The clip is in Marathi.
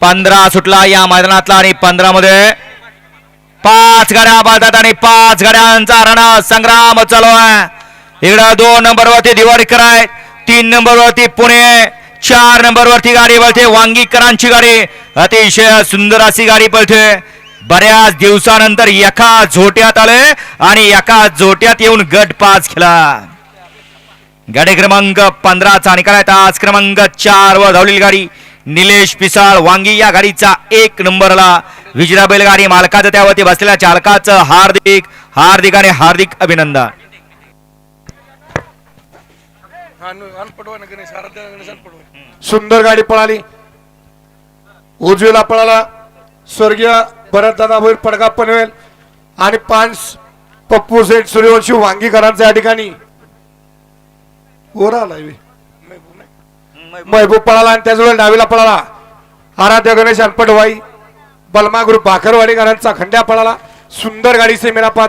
पंधरा सुटला या मैदानातला आणि पंधरा मध्ये पाच गाड्या बाजतात आणि पाच गाड्यांचा रण संग्राम चालू आहे. इकडं दोन नंबर वरती दिवाळीकर आहे तीन नंबर वरती पुणे चार नंबर वरती गाडी पळते वांगीकरांची गाडी अतिशय सुंदर अशी गाडी पळते. बऱ्याच दिवसानंतर एका झोट्यात आले आणि एका झोट्यात येऊन गट पाच खेळा गाडी क्रमांक पंधराचा निकाल आहे. आज क्रमांक चार वर धावलेली गाडी. निलेश पिसाळ वांगी या गाडीचा एक नंबरला. विजरा बैलगाडी मालकाचं त्यावरती बसलेल्या चालकाचं हार्दिक हार्दिक आणि हार्दिक अभिनंदन. सुंदर गाडी पळाली. उजवीला पळाला. स्वर्गीय भरतदादा भोईर पडगा पनवेल आणि पाच पप्पू सेठ सूर्यवंशी वांगीकरांचा या ठिकाणी. वर आलाय. महबूब पळाला आणि त्याजवळ डावीला पळाला. आराध्य गणेश अनपटवाई बलमा गुरु भाकरवाडीकरांचा खंड्या पळाला. सुंदर गाडी सेमेरा पाहत